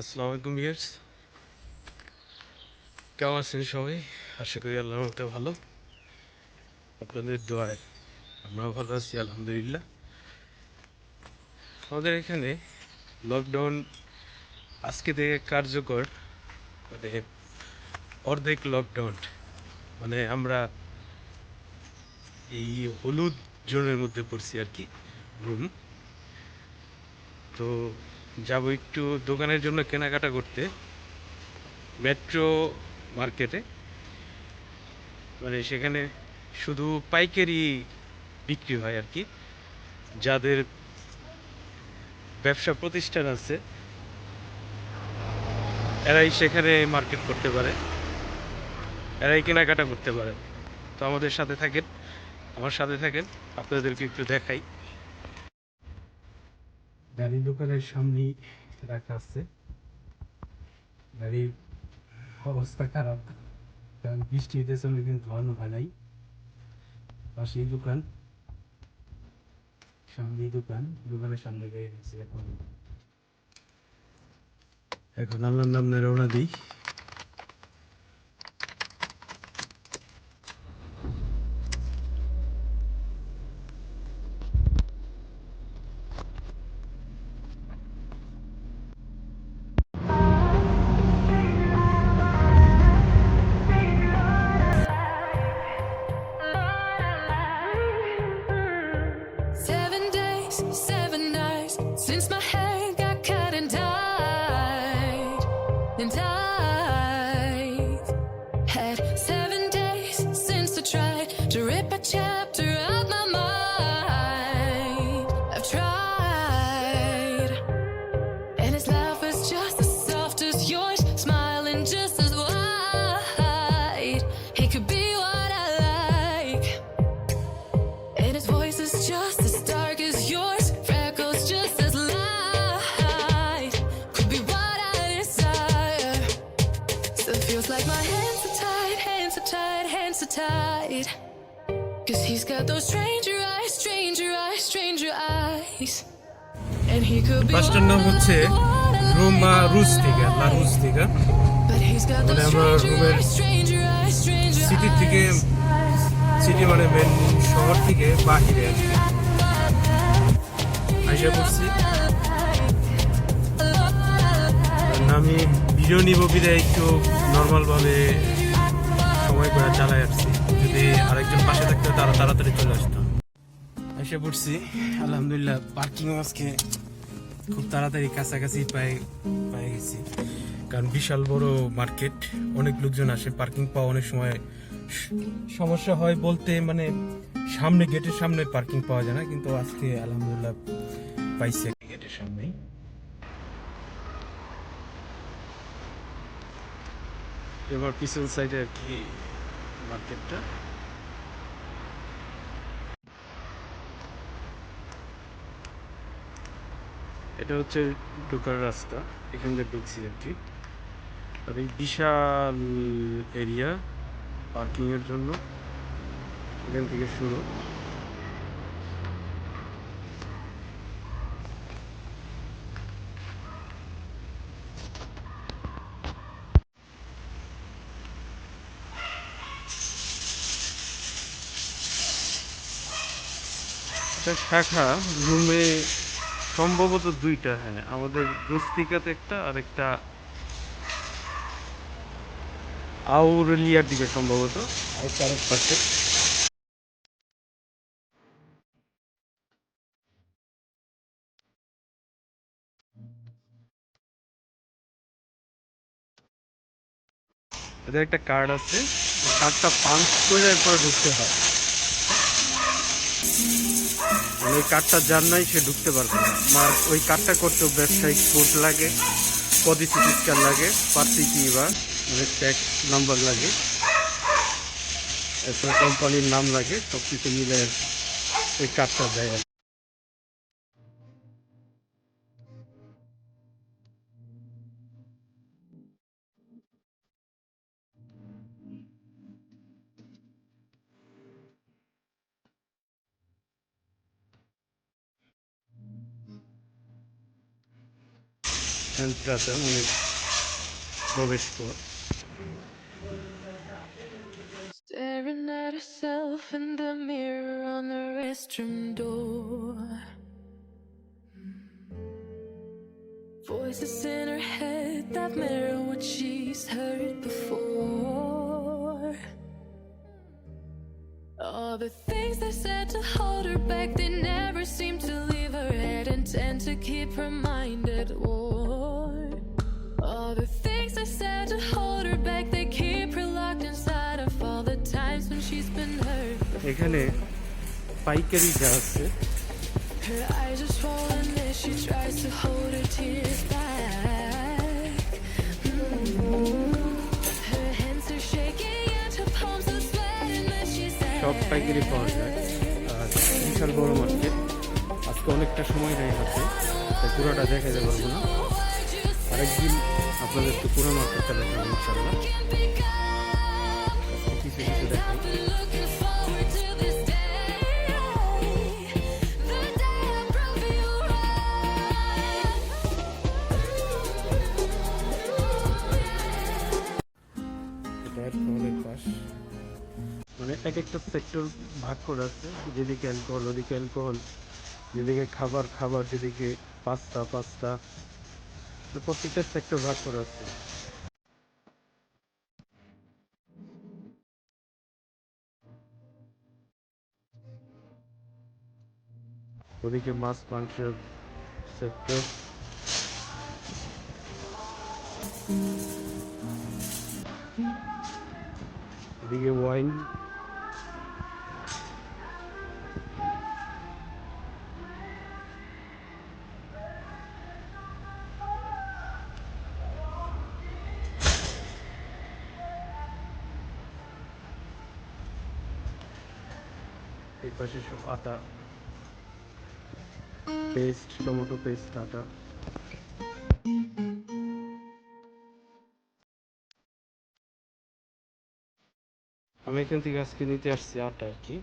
আসসালামু আলাইকুম ভিউয়ার্স। কেমন আছেন সবাই? আশা করি আল্লাহর মতো ভালো। আপনাদের দোয়ায় আমরাও ভালো আছি, আলহামদুলিল্লাহ। আমাদের এখানে লকডাউন আজকে থেকে কার্যকর মানে অর্ধেক লকডাউন মানে আমরা এই হলুদ জোনের মধ্যে পড়ছি আর কি রুম তো যাব একটু দোকানের জন্য কেনাকাটা করতে মেট্রো মার্কেটে মানে সেখানে শুধু পাইকারি বিক্রি হয় আর কি। যাদের ব্যবসা প্রতিষ্ঠান আছে, এরাই সেখানে মার্কেট করতে পারে, এরাই কেনাকাটা করতে পারে। তো আমাদের সাথে থাকেন, আমার সাথে থাকেন, আপনাদেরকে একটু দেখাই। গাড়ি দোকানের সামনেই রাখা আছে। গাড়ির অবস্থা খারাপ, কারণ বৃষ্টি হইতেছে কিন্তু ধোয়ানো হয় নাই। পাশেই দোকান। সামনেই দোকান, দোকানের সামনে গাড়ি রয়েছে এখন। এখন আল্লাহর নাম রওনা দিই। বাসটার নাম হচ্ছে রোমা রুজ থেকে লা রুজ থেকে মানে আমরা রুমের সিটি থেকে সিটি মানে মেন শহর থেকে বাহিরে আর কি। আইসা করছি। আমি ভিডিও নিব বিদে একটু নর্মালভাবে সময় করে চালাই আসছি। যদি আরেকজন পাশে থাকতো তারা তাড়াতাড়ি চলে আসতো। এসে পড়ছি। আলহামদুলিল্লাহ পার্কিং আজকে খুব তাড়াতাড়ি কাছাকাছি পাই পাই গেছি। কারণ বিশাল বড় মার্কেট অনেক লোকজন আসে পার্কিং পাওয়া অনেক সময় সমস্যা হয় বলতে মানে সামনে গেটের সামনে পার্কিং পাওয়া যায় না, কিন্তু আজকে আলহামদুলিল্লাহ পাইছে। গেটের সামনেই। এবার পিছন সাইডে আর কি মার্কেটটা এটা হচ্ছে ঢোকার রাস্তা, এখান থেকে ঢুকছি আর কি। আর এই বিশাল এরিয়া পার্কিং এর জন্য এখান থেকে শুরু। শাখা রুমে সম্ভবত দুইটা হ্যাঁ। আমাদের রুস্তিকাতে একটা আর একটা আউরেলিয়ার দিকে সম্ভবত। আর তার পাশে। এদের একটা কার্ড আছে। কার্ডটা পাঞ্চ করে একবার ঢুকতে হয়। মানে ওই কাঠটা যার নাই সে ঢুকতে পারবে না। আমার ওই কাঠটা করতেও ব্যবসায়িক কোর্ট লাগে পদি স্ক্যান লাগে পার্টি কিংবা মানে ট্যাক্স নাম্বার লাগে, এরপরে কোম্পানির নাম লাগে সব কিছু মিলে ওই কাঠটা দেয় আর কি। এন্ট্রাতে মানে প্রবেশ পথ Staring at herself in the mirror on the restroom door. Voices in her head that mirror what she's heard before. All the things they said to hold her back, they never seem to leave her head and tend to keep her mind Sweating as she says. সব পাইকারি পাওয়া যায়। আর বিশাল বড় market আজকে অনেকটা সময় নেই হাতে, তাই পুরোটা দেখা যাবে পারব না। আরেকদিন আপনাদেরকে পুরো মার্কেটটা দেখাবো ইনশাল্লাহ এক একটা সেক্টর ভাগ করা আছে। যেদিকে অ্যালকোহল ওদিকে অ্যালকোহল যেদিকে খাবার খাবার, যেদিকে পাস্তা পাস্তা প্রত্যেকটা সেক্টর ভাগ করা আছে। ওদিকে মাছ, মাংসের সেক্টর এদিকে ওয়াইন সব আটা। পেস্ট, টমেটো পেস্ট, আটা। আমি এখান থেকে আজকে নিতে আসছি আটা আর কি।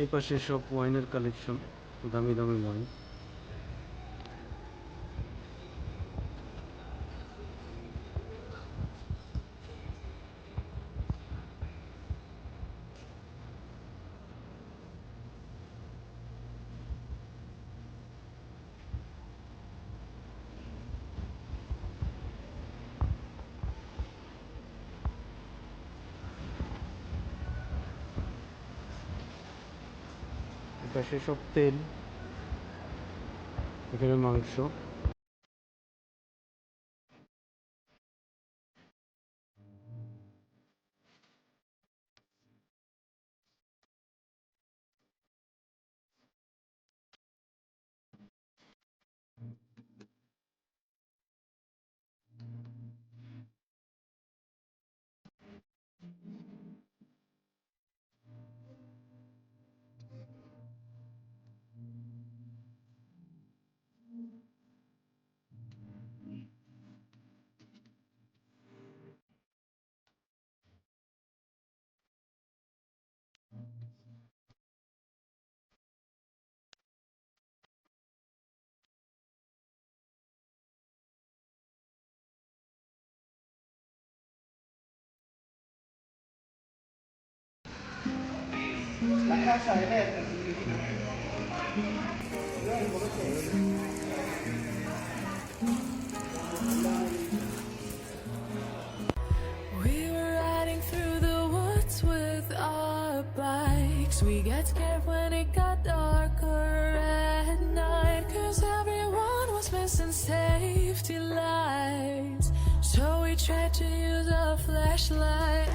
এই পাশে সব ওয়াইনের কালেকশন, দামি দামি ওয়াইন। এই পাশে সব তেল এখানে মাংস। We were riding through the woods with our bikes. We got scared when it got darker at night. Cause everyone was missing safety lights. So we tried to use a flashlight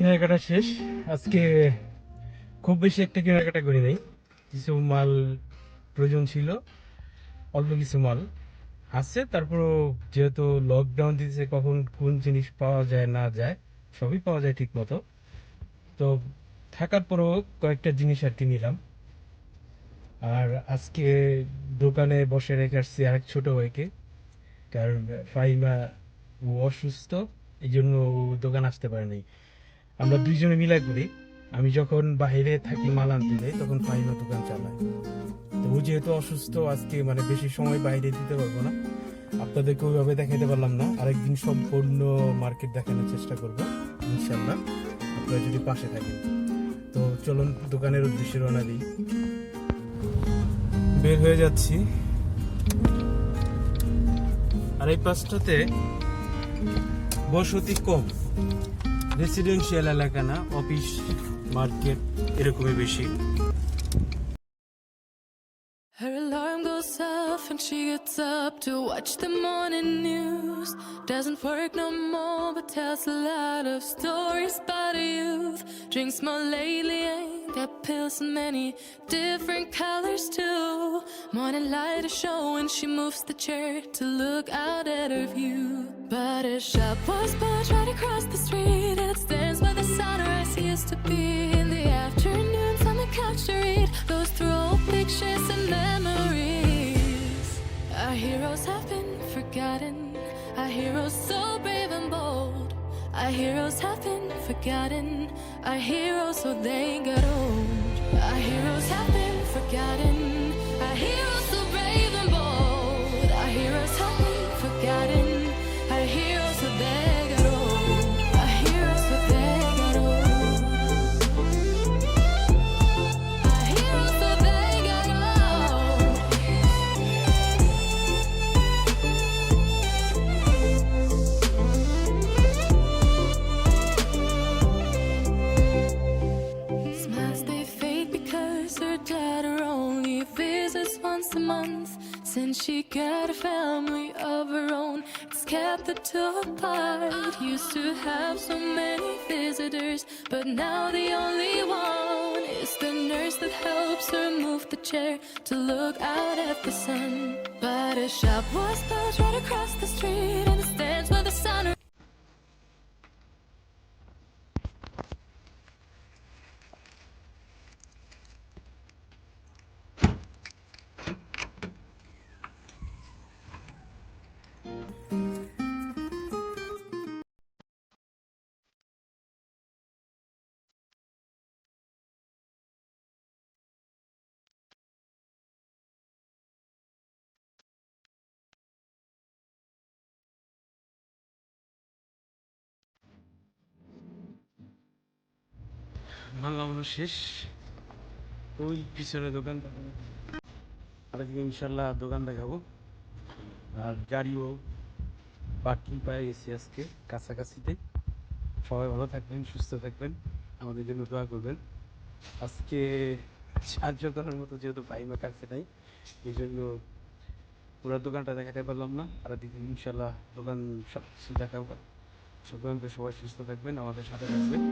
কেনাকাটা শেষ। আজকে খুব বেশি একটা কেনাকাটা করি নাই। কিছু মাল প্রয়োজন ছিল, অল্প কিছু মাল আছে। তারপরও যেহেতু লকডাউন দিতেছে কখন কোন জিনিস পাওয়া যায়, না যায়, সবই পাওয়া যায় ঠিক মতো তো থাকার পরও কয়েকটা জিনিস আর কি নিলাম। আর আজকে দোকানে বসে রেখে আসছি আরেক ছোট ভাইকে, কারণ ফাইমা ও অসুস্থ এই জন্য দোকান আসতে পারে নাই আমরা দুইজনে মিলাই করি আমি যখন বাইরে থাকি মাল আনতে তখন ফাইমা দোকান চালায় তো ও যেহেতু অসুস্থ, আজকে মানে বেশি সময় বাইরে দিতে পারব না। আপনাদেরকে ওইভাবে দেখাতে পারলাম না। আরেকদিন সম্পূর্ণ মার্কেট দেখানোর চেষ্টা করব ইনশাল্লাহ আপনারা যদি পাশে থাকেন। তো চলুন, দোকানের উদ্দেশ্যে রওনা দিই। বের হয়ে যাচ্ছি। আর এই পাশটাতে বসতি কম। রেসিডেন্সিয়াল এলাকা না অফিস মার্কেট এরকমই বেশি Her alarm goes and she gets up to watch the morning news. Doesn't work no more, but tells a lot of stories about her youth. Drinks more lately, ain't got pills in many different colors too. Morning light is showing, she moves the chair to look out at her view. But a shop was built right across the street, it stands where the sunrise used to be. In the afternoons on the couch to read, those through old pictures and memories. Our heroes have been forgotten. Our heroes so brave and bold. Our heroes have been forgotten. Our heroes so they got old. Our heroes have been daughter only visits once a month. Since she got a family of her own, it's kept the two apart. Used to have so many visitors, but now the only one is the nurse that helps her move the chair to look out at the sun. But a shop was built right across the street, and it stands where the sun. মাল নামানো শেষ। ওই পিছনে দোকান আরেকদিন ইনশাল্লাহ দোকান দেখাবো। আর গাড়িও পার্কিং পাই গেছি আজকে, কাছাকাছিতে। সবাই ভালো থাকবেন, সুস্থ থাকবেন। আমাদের জন্য দোয়া করবেন। আজকে সাহায্য করার মতো যেহেতু পাইমা কাছে নাই, এই জন্য পুরো দোকানটা দেখাতে পারলাম না। আর দিন ইনশাল্লাহ দোকান সব কিছু দেখাবো। সবাই সবাই সুস্থ থাকবেন, আমাদের সাথে থাকবেন।